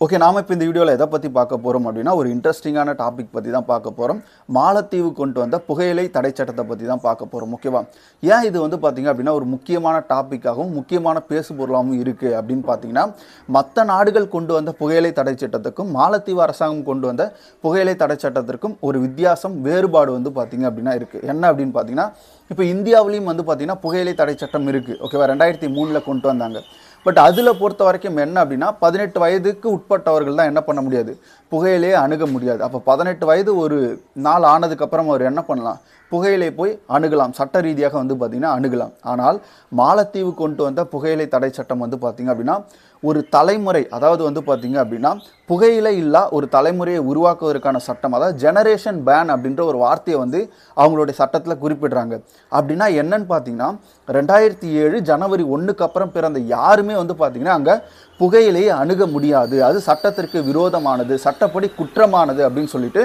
Okay நாம இப்போ இந்த வீடியோவில் எதை பற்றி பார்க்க போகிறோம் அப்படின்னா ஒரு இன்ட்ரெஸ்டிங்கான டாபிக் பற்றி தான் பார்க்க போகிறோம் மாலத்தீவு கொண்டு வந்த புகையிலை தடை சட்டத்தை பற்றி தான் பார்க்க போகிறோம் ஓகேவா ஏன் இது வந்து பார்த்தீங்க அப்படின்னா ஒரு முக்கியமான டாப்பிக்காகவும் முக்கியமான பேசுபொருளாகவும் இருக்குது அப்படின்னு பார்த்தீங்கன்னா மற்ற நாடுகள் கொண்டு வந்த புகையிலை தடை சட்டத்துக்கும் மாலத்தீவு அரசாங்கம் கொண்டு வந்த புகையிலை தடை சட்டத்திற்கும் ஒரு வித்தியாசம் வேறுபாடு வந்து பார்த்தீங்க அப்படின்னா இருக்குது என்ன அப்படின்னு பார்த்தீங்கன்னா இப்போ இந்தியாவிலையும் வந்து பார்த்தீங்கன்னா புகையிலை தடை சட்டம் இருக்குது ஓகேவா ரெண்டாயிரத்தி மூணில் கொண்டு வந்தாங்க. பட் அதில் பொறுத்த வரைக்கும் என்ன அப்படின்னா பதினெட்டு வயதுக்கு உட்பட்டவர்கள் தான் என்ன பண்ண முடியாது. புகையிலே அணுக முடியாது. அப்போ பதினெட்டு வயது ஒரு நாள் ஆனதுக்கப்புறம் அவர் என்ன பண்ணலாம்? புகையிலை போய் அணுகலாம். சட்ட ரீதியாக வந்து பார்த்திங்கன்னா அணுகலாம். ஆனால் மாலத்தீவு கொண்டு வந்த புகையிலை தடை சட்டம் வந்து பார்த்திங்க அப்படின்னா ஒரு தலைமுறை அதாவது வந்து பார்த்திங்க அப்படின்னா புகையிலை இல்லா ஒரு தலைமுறையை உருவாக்குவதற்கான சட்டம் அதாவது ஜெனரேஷன் பேன் அப்படின்ற ஒரு வார்த்தையை வந்து அவங்களுடைய சட்டத்தில் குறிப்பிடுறாங்க. அப்படின்னா என்னன்னு பார்த்தீங்கன்னா ரெண்டாயிரத்தி ஏழு ஜனவரி ஒன்றுக்கு அப்புறம் பிறந்த யாருமே வந்து பார்த்திங்கன்னா அங்கே புகையிலையை அணுக முடியாது. அது சட்டத்திற்கு விரோதமானது சட்டப்படி குற்றமானது அப்படின்னு சொல்லிட்டு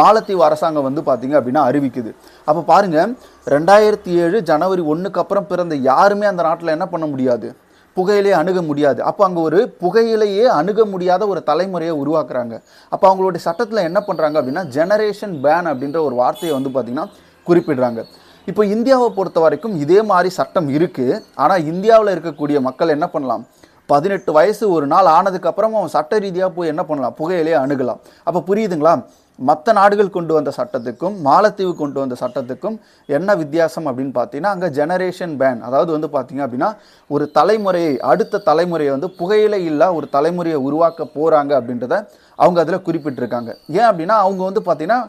மாலத்தீவு அரசாங்கம் வந்து பார்த்திங்க அப்படின்னா அறிவிக்குது. அப்போ பாருங்கள் ரெண்டாயிரத்தி ஏழு ஜனவரி ஒன்றுக்கு அப்புறம் பிறந்த யாருமே அந்த நாட்டில் என்ன பண்ண முடியாது? புகையிலையே அணுக முடியாது. அப்போ அங்கே ஒரு புகையிலேயே அணுக முடியாத ஒரு தலைமுறையை உருவாக்குறாங்க. அப்போ அவங்களுடைய சட்டத்தில் என்ன பண்ணுறாங்க அப்படின்னா ஜெனரேஷன் பேன் அப்படின்ற ஒரு வார்த்தையை வந்து பார்த்திங்கன்னா குறிப்பிடுறாங்க. இப்போ இந்தியாவை பொறுத்த வரைக்கும் இதே மாதிரி சட்டம் இருக்குது ஆனால் இந்தியாவில் இருக்கக்கூடிய மக்கள் என்ன பண்ணலாம்? பதினெட்டு வயசு ஒரு நாள் ஆனதுக்கப்புறம் அவன் சட்ட ரீதியாக போய் என்ன பண்ணலாம்? புகையிலே அணுகலாம். அப்போ புரியுதுங்களா? மற்ற நாடுகள் கொண்டு வந்த சட்டத்துக்கும் மாலத்தீவு கொண்டு வந்த சட்டத்துக்கும் என்ன வித்தியாசம் அப்படின்னு பார்த்தீங்கன்னா அங்கே ஜெனரேஷன் பேன் அதாவது வந்து பார்த்தீங்க அப்படின்னா ஒரு தலைமுறையை அடுத்த தலைமுறையை வந்து புகையிலை இல்லா ஒரு தலைமுறையை உருவாக்க போகிறாங்க அப்படின்றத அவங்க அதில் குறிப்பிட்டிருக்காங்க. ஏன் அப்படின்னா அவங்க வந்து பார்த்தீங்கன்னா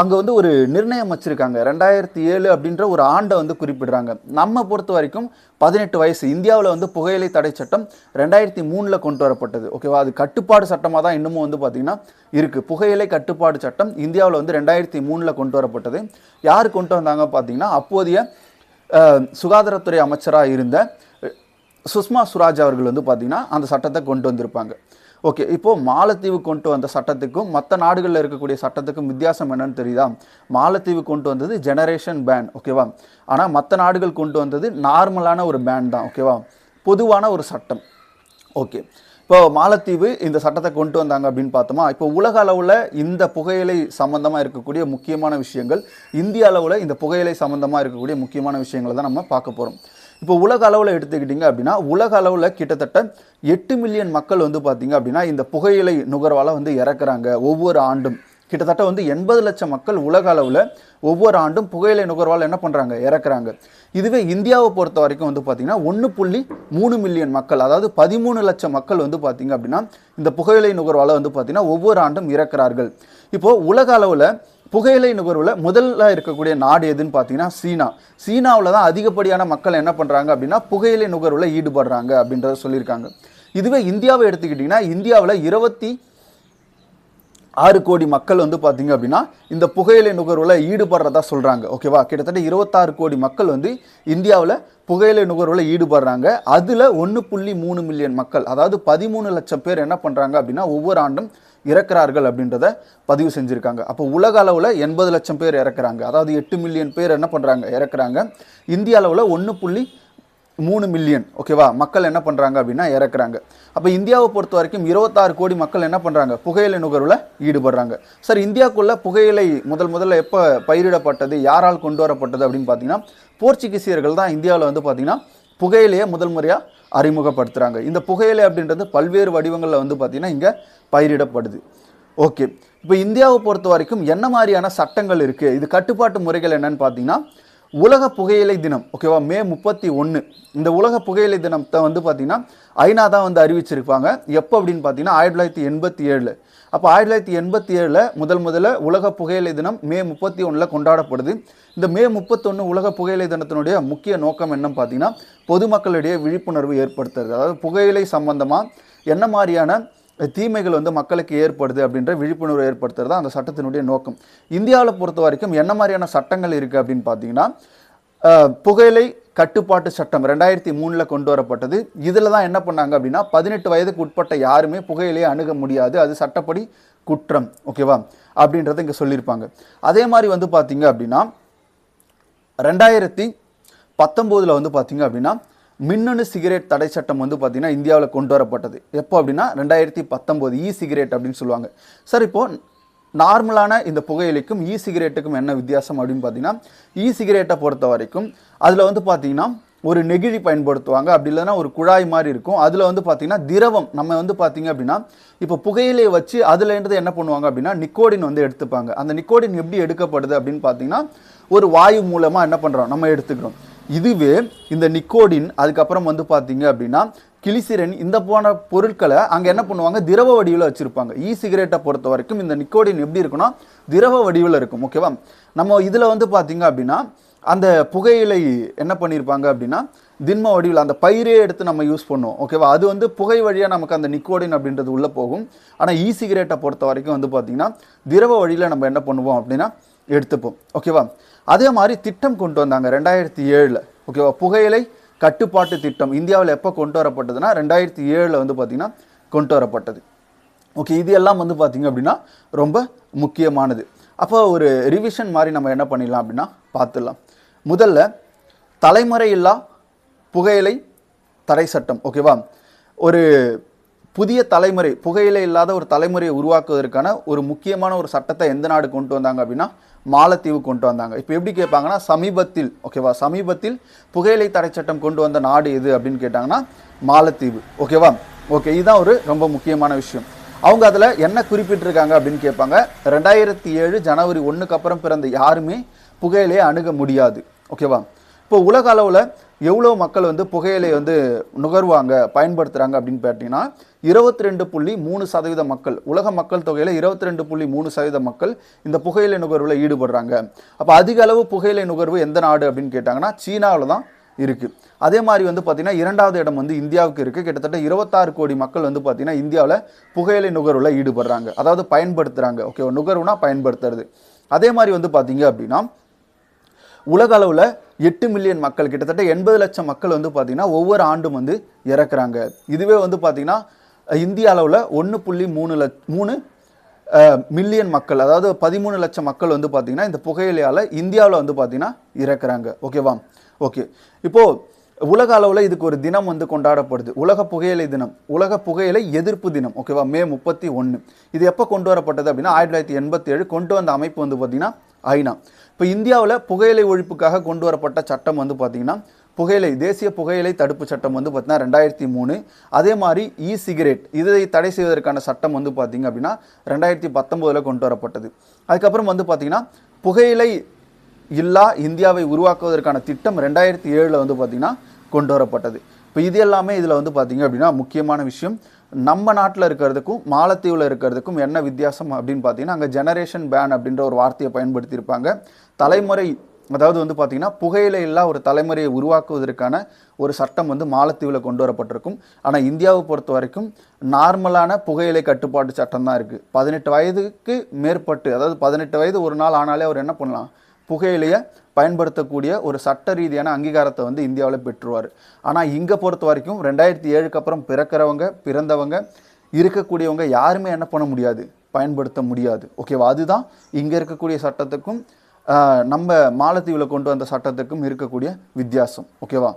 அங்கே வந்து ஒரு நிர்ணயம் வச்சுருக்காங்க. ரெண்டாயிரத்தி ஏழு அப்படின்ற ஒரு ஆண்டை வந்து குறிப்பிடுறாங்க. நம்ம பொறுத்த வரைக்கும் பதினெட்டு வயசு இந்தியாவில் வந்து புகையிலை தடை சட்டம் ரெண்டாயிரத்தி மூணில் கொண்டு வரப்பட்டது. ஓகேவா அது கட்டுப்பாடு சட்டமாக தான் இன்னமும் வந்து பார்த்திங்கன்னா இருக்குது புகையிலை கட்டுப்பாடு சட்டம் இந்தியாவில் வந்து ரெண்டாயிரத்தி மூணில் கொண்டு வரப்பட்டது. யார் கொண்டு வந்தாங்க பார்த்தீங்கன்னா அப்போதைய சுகாதாரத்துறை அமைச்சராக இருந்த சுஷ்மா சுராஜ் அவர்கள் வந்து பார்த்திங்கன்னா அந்த சட்டத்தை கொண்டு வந்திருப்பாங்க. ஓகே இப்போது மாலத்தீவு கொண்டு வந்த சட்டத்துக்கும் மற்ற நாடுகளில் இருக்கக்கூடிய சட்டத்துக்கும் வித்தியாசம் என்னன்னு தெரியுதா? மாலத்தீவு கொண்டு வந்தது ஜெனரேஷன் பேன் ஓகேவா ஆனால் மற்ற நாடுகள் கொண்டு வந்தது நார்மலான ஒரு பேன் தான் ஓகேவா பொதுவான ஒரு சட்டம் ஓகே இப்போ மாலத்தீவு இந்த சட்டத்தை கொண்டு வந்தாங்க அப்படின்னு பார்த்தோமா? இப்போ உலக அளவில் இந்த புகையிலை சம்மந்தமாக இருக்கக்கூடிய முக்கியமான விஷயங்கள் இந்திய அளவில் இந்த புகையிலை சம்மந்தமாக இருக்கக்கூடிய முக்கியமான விஷயங்களை தான் நம்ம பார்க்க போகிறோம் இப்போ உலக அளவில் எடுத்துக்கிட்டிங்க அப்படின்னா உலக அளவில் கிட்டத்தட்ட எட்டு மில்லியன் மக்கள் வந்து பார்த்திங்க அப்படின்னா இந்த புகையிலை நுகர்வால் வந்து இறக்குறாங்க ஒவ்வொரு ஆண்டும். கிட்டத்தட்ட வந்து எண்பது லட்சம் மக்கள் உலக அளவில் ஒவ்வொரு ஆண்டும் புகையிலை நுகர்வால் என்ன பண்ணுறாங்க இறக்குறாங்க. இதுவே இந்தியாவை பொறுத்த வரைக்கும் வந்து பார்த்திங்கன்னா ஒன்று புள்ளி மூணு மில்லியன் மக்கள் அதாவது பதிமூணு லட்சம் மக்கள் வந்து பார்த்திங்க அப்படின்னா இந்த புகையிலை நுகர்வால் வந்து பார்த்திங்கன்னா ஒவ்வொரு ஆண்டும் இறக்குறார்கள். இப்போது உலக அளவில் புகையிலை நுகர்வில் முதல்ல இருக்கக்கூடிய நாடு எதுன்னு பார்த்தீங்கன்னா சீனா. சீனாவில் தான் அதிகப்படியான மக்கள் என்ன பண்ணுறாங்க அப்படின்னா புகையிலை நுகர்வில் ஈடுபடுறாங்க அப்படின்றத சொல்லியிருக்காங்க. இதுவே இந்தியாவை எடுத்துக்கிட்டிங்கன்னா இந்தியாவில் இருபத்தி ஆறு கோடி மக்கள் வந்து பார்த்தீங்க அப்படின்னா இந்த புகையிலை நுகர்வில் ஈடுபடுறதா சொல்கிறாங்க ஓகேவா கிட்டத்தட்ட இருபத்தாறு கோடி மக்கள் வந்து இந்தியாவில் புகையிலை நுகர்வில் ஈடுபடுறாங்க. அதில் ஒன்று புள்ளி மூணு மில்லியன் மக்கள் அதாவது பதிமூணு லட்சம் பேர் என்ன பண்ணுறாங்க அப்படின்னா ஒவ்வொரு ஆண்டும் இறக்குறார்கள் அப்படின்றத பதிவு செஞ்சுருக்காங்க. அப்போ உலக அளவில் எண்பது லட்சம் பேர் இறக்குறாங்க. அதாவது எட்டு மில்லியன் பேர் என்ன பண்ணுறாங்க இறக்குறாங்க. இந்திய அளவில் ஒன்று புள்ளி மூணு மில்லியன் ஓகேவா மக்கள் என்ன பண்ணுறாங்க அப்படின்னா இறக்குறாங்க. அப்போ இந்தியாவை பொறுத்த வரைக்கும் இருபத்தாறு கோடி மக்கள் என்ன பண்ணுறாங்க புகையிலை நுகர்வில் ஈடுபடுறாங்க. சார் இந்தியாவுக்குள்ளே புகையிலை முதல் முதல்ல எப்போ பயிரிடப்பட்டது யாரால் கொண்டு வரப்பட்டது அப்படின்னு பார்த்தீங்கன்னா போர்ச்சுகீசியர்கள் தான் இந்தியாவில் வந்து பார்த்தீங்கன்னா புகையிலையை முதல் முறையாக அறிமுகப்படுத்துகிறாங்க இந்த புகையிலை அப்படின்றது பல்வேறு வடிவங்களில் வந்து பார்த்திங்கன்னா இங்கே பயிரிடப்படுது. ஓகே இப்போ இந்தியாவை பொறுத்த வரைக்கும் என்ன மாதிரியான சட்டங்கள் இருக்குது இது கட்டுப்பாட்டு முறைகள் என்னென்னு பார்த்தீங்கன்னா உலக புகையிலை தினம் ஓகேவா மே முப்பத்தி ஒன்று இந்த உலக புகையிலை தினத்தை வந்து பார்த்திங்கன்னா ஐநா தான் வந்து அறிவிச்சிருப்பாங்க. எப்போ அப்படின்னு பார்த்தீங்கன்னா ஆயிரத்தி தொள்ளாயிரத்தி எண்பத்தி ஏழில் அப்போ ஆயிரத்தி தொள்ளாயிரத்தி எண்பத்தி ஏழில் முதல் முதல்ல உலக புகையிலை தினம் மே முப்பத்தி ஒன்றில் கொண்டாடப்படுது. இந்த மே முப்பத்தொன்று உலக புகையிலை தினத்தினுடைய முக்கிய நோக்கம் என்னன்னு பார்த்தீங்கன்னா பொதுமக்களிடையே விழிப்புணர்வு ஏற்படுத்துறது. அதாவது புகையிலை சம்பந்தமாக என்ன மாதிரியான தீமைகள் வந்து மக்களுக்கு ஏற்படுது அப்படின்ற விழிப்புணர்வு ஏற்படுத்துறது தான் அந்த சட்டத்தினுடைய நோக்கம். இந்தியாவில் பொறுத்த வரைக்கும் என்ன மாதிரியான சட்டங்கள் இருக்குது அப்படின்னு பார்த்தீங்கன்னா புகையிலை கட்டுப்பாட்டு சட்டம் ரெண்டாயிரத்தி மூணில் கொண்டு வரப்பட்டது. இதில் தான் என்ன பண்ணாங்க அப்படின்னா பதினெட்டு வயதுக்கு உட்பட்ட யாருமே புகையிலையை அணுக முடியாது. அது சட்டப்படி குற்றம் ஓகேவா? அப்படின்றத இங்கே சொல்லியிருப்பாங்க. அதே மாதிரி வந்து பார்த்தீங்க அப்படின்னா ரெண்டாயிரத்தி பத்தொம்போதில் வந்து பார்த்தீங்க அப்படின்னா மின்னணு சிகரெட் தடை சட்டம் வந்து பார்த்தீங்கன்னா இந்தியாவில் கொண்டு வரப்பட்டது. எப்போ அப்படின்னா ரெண்டாயிரத்தி பத்தொம்போது இ சிகரெட் அப்படின்னு சொல்லுவாங்க. சார் இப்போது நார்மலான இந்த புகையிலைக்கும் இ சிகரெட்டுக்கும் என்ன வித்தியாசம் அப்படின்னு பார்த்தீங்கன்னா இ சிகரெட்டை பொறுத்த வரைக்கும் அதில் வந்து பார்த்தீங்கன்னா ஒரு நெகிழி பயன்படுத்துவாங்க. அப்படி இல்லைன்னா ஒரு குழாய் மாதிரி இருக்கும். அதில் வந்து பார்த்தீங்கன்னா திரவம் நம்ம வந்து பார்த்தீங்க அப்படின்னா இப்போ புகையிலையை வச்சு அதுலேருந்து என்ன பண்ணுவாங்க அப்படின்னா நிக்கோடின் வந்து எடுத்துப்பாங்க. அந்த நிக்கோடின் எப்படி எடுக்கப்படுது அப்படின்னு பார்த்தீங்கன்னா ஒரு வாயு மூலமாக என்ன பண்ணுறோம் நம்ம எடுத்துக்கிறோம். இதுவே இந்த நிக்கோடின் அதுக்கப்புறம் வந்து பார்த்தீங்க அப்படின்னா கிளிசிரன் இந்த போன பொருட்களை அங்கே என்ன பண்ணுவாங்க? திரவ வடிவில் வச்சுருப்பாங்க. இ சிகரெட்டை பொறுத்த வரைக்கும் இந்த நிக்கோடின் எப்படி இருக்குன்னா திரவ வடிவில் இருக்கும் ஓகேவா நம்ம இதில் வந்து பார்த்தீங்க அப்படின்னா அந்த புகையிலை என்ன பண்ணியிருப்பாங்க அப்படின்னா திண்ம வடிவில் அந்த பயிரே எடுத்து நம்ம யூஸ் பண்ணுவோம் ஓகேவா அது வந்து புகை வழியாக நமக்கு அந்த நிக்கோடின் அப்படின்றது உள்ளே போகும். ஆனால் இ சிகரெட்டை பொறுத்த வரைக்கும் வந்து பார்த்திங்கன்னா திரவ வழியில் நம்ம என்ன பண்ணுவோம் அப்படின்னா எடுத்துப்போம் ஓகேவா அதே மாதிரி திட்டம் கொண்டு வந்தாங்க ரெண்டாயிரத்தி ஏழில். ஓகேவா புகையிலை கட்டுப்பாட்டு திட்டம் இந்தியாவில் எப்போ கொண்டு வரப்பட்டதுன்னா ரெண்டாயிரத்தி ஏழில் வந்து பார்த்திங்கன்னா கொண்டு வரப்பட்டது. ஓகே இது எல்லாம் வந்து பார்த்திங்க அப்படின்னா ரொம்ப முக்கியமானது. அப்போ ஒரு ரிவிஷன் மாதிரி நம்ம என்ன பண்ணிடலாம் அப்படின்னா பார்த்துடலாம். முதல்ல தலைமுறையில்லா புகையிலை தடை சட்டம். ஓகேவா ஒரு புதிய தலைமுறை புகையிலை இல்லாத ஒரு தலைமுறையை உருவாக்குவதற்கான ஒரு முக்கியமான ஒரு சட்டத்தை எந்த நாடு கொண்டு வந்தாங்க அப்படின்னா மாலத்தீவு கொண்டு வந்தாங்க. இப்போ எப்படி கேட்பாங்கன்னா சமீபத்தில் ஓகேவா சமீபத்தில் புகையிலை தடை சட்டம் கொண்டு வந்த நாடு எது அப்படின்னு கேட்டாங்கன்னா மாலத்தீவு. ஓகேவா? ஓகே இதுதான் ஒரு ரொம்ப முக்கியமான விஷயம். அவங்க அதில் என்ன குறிப்பிட்டிருக்காங்க அப்படின்னு கேட்பாங்க. ரெண்டாயிரத்தி ஏழு ஜனவரி ஒன்றுக்கு அப்புறம் பிறந்த யாருமே புகையிலையை அணுக முடியாது. ஓகேவா? இப்போ உலக அளவில் எவ்வளோ மக்கள் வந்து புகையிலை வந்து நுகர்வாங்க பயன்படுத்துகிறாங்க அப்படின்னு பார்த்தீங்கன்னா இருபத்தி ரெண்டு புள்ளி மூணு சதவீத மக்கள் உலக மக்கள் தொகையில் இருபத்தி ரெண்டு புள்ளி மூணு சதவீத மக்கள் இந்த புகையிலை நுகர்வில் ஈடுபடுறாங்க. அப்போ அதிக அளவு புகையிலை நுகர்வு எந்த நாடு அப்படின்னு கேட்டாங்கன்னா சீனாவில் தான் இருக்குது அதே மாதிரி வந்து பார்த்திங்கன்னா இரண்டாவது இடம் வந்து இந்தியாவுக்கு இருக்குது கிட்டத்தட்ட இருபத்தாறு கோடி மக்கள் வந்து பார்த்திங்கன்னா இந்தியாவில் புகையிலை நுகர்வில் ஈடுபடுறாங்க. அதாவது பயன்படுத்துகிறாங்க ஓகே நுகர்வுனா பயன்படுத்துறது. அதே மாதிரி வந்து பார்த்திங்க அப்படின்னா உலக அளவில் எட்டு மில்லியன் மக்கள் கிட்டத்தட்ட எண்பது லட்சம் மக்கள் வந்து பார்த்திங்கன்னா ஒவ்வொரு ஆண்டும் வந்து இறக்குறாங்க. இதுவே வந்து பார்த்திங்கன்னா இந்திய அளவில் ஒன்று புள்ளி மூணு லட்ச மூணு மில்லியன் மக்கள் அதாவது பதிமூணு லட்சம் மக்கள் வந்து பார்த்திங்கன்னா இந்த புகையிலையால் இந்தியாவில் வந்து பார்த்திங்கன்னா இறக்குறாங்க. ஓகேவா ஓகே இப்போது உலக அளவில் இதுக்கு ஒரு தினம் வந்து கொண்டாடப்படுது. உலக புகையிலை தினம். உலக புகையிலை எதிர்ப்பு தினம். ஓகேவா மே முப்பத்தி ஒன்று இது எப்போ கொண்டு வரப்பட்டது அப்படின்னா ஆயிரத்தி தொள்ளாயிரத்தி எண்பத்தி ஏழு கொண்டு வந்த அமைப்பு வந்து பார்த்திங்கன்னா ஐநா. இப்போ இந்தியாவில் புகையிலை ஒழிப்புக்காக கொண்டு வரப்பட்ட சட்டம் வந்து பார்த்திங்கன்னா புகையிலை தேசிய புகையிலை தடுப்பு சட்டம் வந்து பார்த்திங்கன்னா ரெண்டாயிரத்தி மூணு. அதே மாதிரி இ சிகரெட் இதை தடை செய்வதற்கான சட்டம் வந்து பார்த்திங்க அப்படின்னா ரெண்டாயிரத்தி பத்தொம்போதில் கொண்டு வரப்பட்டது. அதுக்கப்புறம் வந்து பார்த்திங்கன்னா புகையிலை இல்லா இந்தியாவை உருவாக்குவதற்கான திட்டம் ரெண்டாயிரத்தி ஏழில் வந்து பார்த்திங்கன்னா கொண்டு வரப்பட்டது. இப்போ இது எல்லாமே இதில் வந்து பார்த்திங்க அப்படின்னா முக்கியமான விஷயம். நம்ம நாட்டில் இருக்கிறதுக்கும் மாலத்தீவில் இருக்கிறதுக்கும் என்ன வித்தியாசம் அப்படின்னு பார்த்தீங்கன்னா அங்கே ஜெனரேஷன் பேன் அப்படின்ற ஒரு வார்த்தையை பயன்படுத்தியிருப்பாங்க. தலைமுறை அதாவது வந்து பார்த்திங்கன்னா புகையிலையில்லா ஒரு தலைமுறையை உருவாக்குவதற்கான ஒரு சட்டம் வந்து மாலத்தீவில் கொண்டு வரப்பட்டிருக்கும். ஆனால் இந்தியாவை பொறுத்த வரைக்கும் நார்மலான புகையிலை கட்டுப்பாட்டு சட்டம் தான் இருக்குது பதினெட்டு வயதுக்கு மேற்பட்டு அதாவது பதினெட்டு வயது ஒரு நாள் ஆனாலே அவர் என்ன பண்ணலாம்? புகையிலையை பயன்படுத்தக்கூடிய ஒரு சட்ட ரீதியான அங்கீகாரத்தை வந்து இந்தியாவில் பெற்றுருவார். ஆனால் இங்கே பொறுத்த வரைக்கும் ரெண்டாயிரத்தி ஏழுக்கு அப்புறம் பிறக்கிறவங்க பிறந்தவங்க இருக்கக்கூடியவங்க யாருமே என்ன பண்ண முடியாது. பயன்படுத்த முடியாது. ஓகேவா? அதுதான் இங்கே இருக்கக்கூடிய சட்டத்துக்கும் நம்ம மாலத்தீவில் கொண்டு வந்த சட்டத்துக்கும் இருக்கக்கூடிய வித்தியாசம். ஓகேவா?